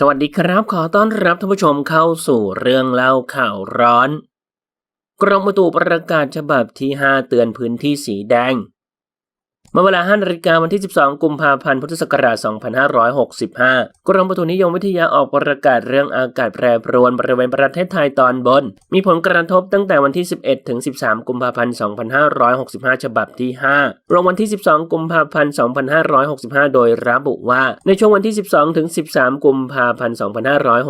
สวัสดีครับ ขอต้อนรับท่านผู้ชมเข้าสู่เรื่องเล่าข่าวร้อน กรมอุตุประกาศฉบับที่ 5 เตือนพื้นที่สีแดง เมื่อเวลา5นาฬิกาวันที่ 12 กุมภาพันธ์ พุทธศักราช 2565 กรมอุตุนิยมวิทยาออกประกาศเรื่องอากาศแปรปรวนบริเวณประเทศไทยตอนบน มีผลกระทบตั้งแต่วันที่ 11 ถึง 13 กุมภาพันธ์ 2565 ฉบับที่ 5 ลงวันที่ 12 กุมภาพันธ์ 2565 โดยระบุว่า ในช่วงวันที่ 12 ถึง 13 กุมภาพันธ์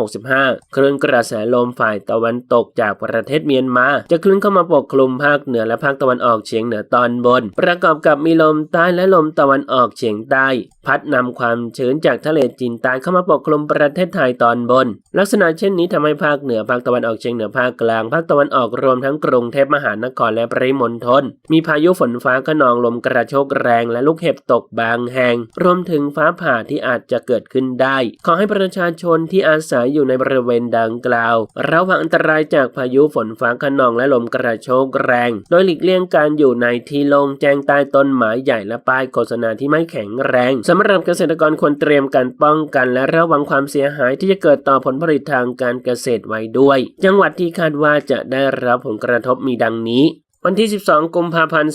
2565 คลื่นกระแสลมฝ่ายตะวันตกจากประเทศเมียนมา จะคลื่นเข้ามาปกคลุมภาคเหนือและภาคตะวันออกเฉียงเหนือตอนบน ประกอบกับมีลมใต้และลมตะวันออกเฉียงใต้ พัดนำความชื้นจากทะเลจีนใต้เข้ามาปกคลุมประเทศไทยตอนบน ลักษณะเช่นนี้ทำให้ภาคเหนือภาคตะวันออกเฉียงเหนือภาคกลางภาคตะวันออกรวมทั้งกรุงเทพมหานครและปริมณฑลมีพายุฝนฟ้าขนองลมกระโชกแรงและลูกเห็บตกบางแห่งรวมถึงฟ้าผ่าที่อาจจะเกิดขึ้นได้ ขอให้ประชาชนที่อาศัยอยู่ในบริเวณดังกล่าว ระวังอันตรายจากพายุฝนฟ้าขนองและลมกระโชกแรง โดยหลีกเลี่ยงการอยู่ในที่โล่งแจ้งใต้ต้นไม้ใหญ่และป้ายโฆษณาที่ไม่แข็งแรงสำหรับเกษตรกรควรเตรียมการป้องกัน และระวังความเสียหายที่จะเกิดต่อผลผลิตทางการเกษตรไว้ด้วย จังหวัดที่คาดว่าจะได้รับผลกระทบมีดังนี้ วันที่ 12 กุมภาพันธ์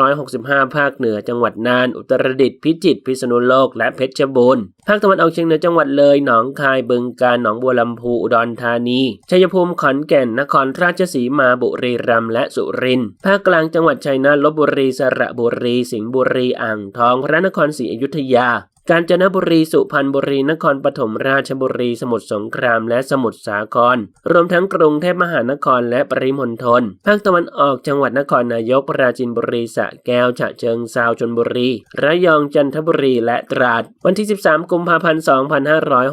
2565 ภาคเหนือ จังหวัดน่าน อุตรดิตถ์ พิจิตร พิษณุโลก และเพชรบูรณ์ ภาคตะวันออกเฉียงเหนือ จังหวัดเลย หนองคาย บึงกาฬ หนองบัวลำพู อุดรธานี ชัยภูมิ ขอนแก่น นครราชสีมา บุรีรัมย์ และสุรินทร์ ภาคกลาง จังหวัดชัยนาท ลบบุรี สระบุรี สิงห์บุรี อ่างทอง พระนครศรีอยุธยา กาญจนบุรีสุพรรณบุรีนครปฐมราชบุรีสมุทรสงครามและสมุทรสาคร รวมทั้งกรุงเทพมหานครและปริมณฑลภาคตะวันออกจังหวัดนครนายกปราจีนบุรีสะแก้วฉะเชิงเซาชลบุรี ระยองจันทบุรีและตราด วันที่ 13 กุมภาพันธ์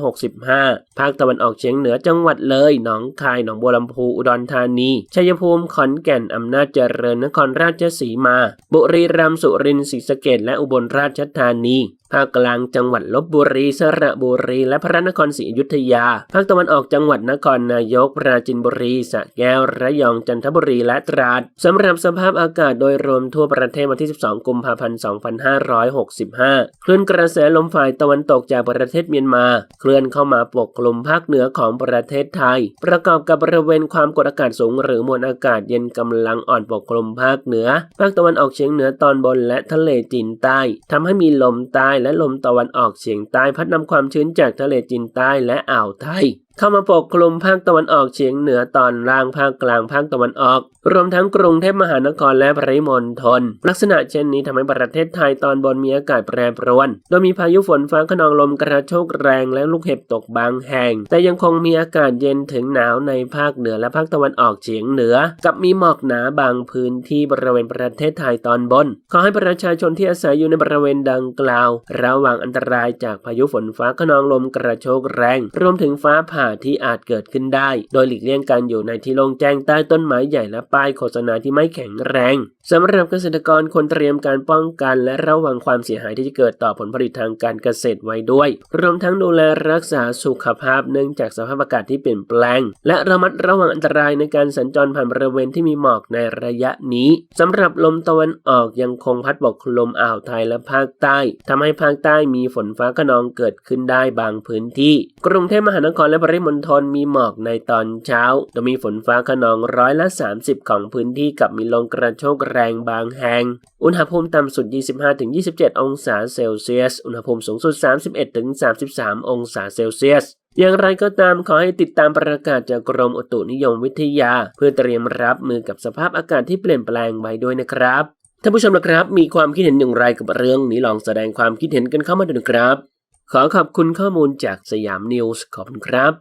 2565 ภาคตะวันออกเฉียงเหนือจังหวัดเลยหนองคายหนองบัวลำพูอุดรธานีชัยภูมิขอนแก่นอำนาจเจริญนครราชสีมา บุรีรัมย์สุรินทร์ศรีสะเกษและอุบลราชธานีภาคกลางจังหวัดลบบุรีสระบุรีและพระนครศรีอยุธยา ภาคตะวันออกจังหวัดนครนายกปราจีนบุรีสระแก้วระยองจันทบุรีและตราดสำหรับสภาพอากาศโดยรวมทั่วประเทศวันที่ 12 กุมภาพันธ์ 2565 คลื่นกระแสลมฝ่ายตะวันตกจากประเทศเมียนมา เคลื่อนเข้ามาปกคลุมภาคเหนือของประเทศไทย ประกอบกับบริเวณความกดอากาศสูงหรือมวลอากาศเย็นกำลังอ่อนปกคลุมภาคเหนือ ภาคตะวันออกเฉียงเหนือตอนบนและทะเลจีนใต้ทำให้มีลมใต้และลมตะวันออกเฉียงใต้พัดนำความชื้นจากทะเลจีนใต้และอ่าวไทย เข้ามาปกคลุมภาคตะวันออกเฉียงเหนือตอนล่างภาคกลางภาคตะวันออก รวมทั้งกรุงเทพมหานครและปริมณฑลลักษณะเช่นนี้ทำให้ประเทศไทยตอนบนมีอากาศแปรปรวน โดยมีพายุฝนฟ้าขนองลมกระโชกแรงและลูกเห็บตกบางแห่ง แต่ยังคงมีอากาศเย็นถึงหนาวในภาคเหนือและภาคตะวันออกเฉียงเหนือ กับมีหมอกหนาบางพื้นที่บริเวณประเทศไทยตอนบน ขอให้ประชาชนที่อาศัยอยู่ในบริเวณดังกล่าว ระวังอันตรายจากพายุฝนฟ้าขนองลมกระโชกแรง รวมถึงฟ้าผ่าที่อาจเกิดขึ้นได้ โดยหลีกเลี่ยงการอยู่ในที่โล่งแจ้งใต้ต้นไม้ใหญ่และป้ายโฆษณาที่ไม่แข็งแรงสำหรับเกษตรกรควรเตรียมการป้องกันและระวังความเสียหายที่จะเกิดต่อผลผลิตทางการเกษตรไว้ด้วย รวมทั้งดูแลรักษาสุขภาพเนื่องจากสภาพอากาศที่เปลี่ยนแปลง และระมัดระวังอันตรายในการสัญจรผ่านบริเวณที่มีหมอกในระยะนี้สำหรับลมตะวันออกยังคงพัดปกคลุมอ่าวไทยและภาคใต้ทำให้ภาคใต้มีฝนฟ้าขนองเกิดขึ้นได้บางพื้นที่ กรุงเทพมหานครและปริมณฑลมีหมอกในตอนเช้าโดยมีฝนฟ้าขนองร้อยละ 30 ของพื้นที่กับมีลมกระโชกแรงบางแห่ง อุณหภูมิต่ำสุด 25-27 องศาเซลเซียส อุณหภูมิสูงสุด 31-33 องศาเซลเซียสอย่างไรก็ตามขอให้ติดตามประกาศจากกรมอุตุนิยมวิทยา เพื่อเตรียมรับมือกับสภาพอากาศที่เปลี่ยนแปลงไว้ด้วยนะครับท่านผู้ชมนะครับ มีความคิดเห็นอย่างไรกับเรื่องนี้ลองแสดงความคิดเห็นกันเข้ามาดูนะครับ ขอขอบคุณข้อมูลจากสยามนิวส์ขอบคุณครับ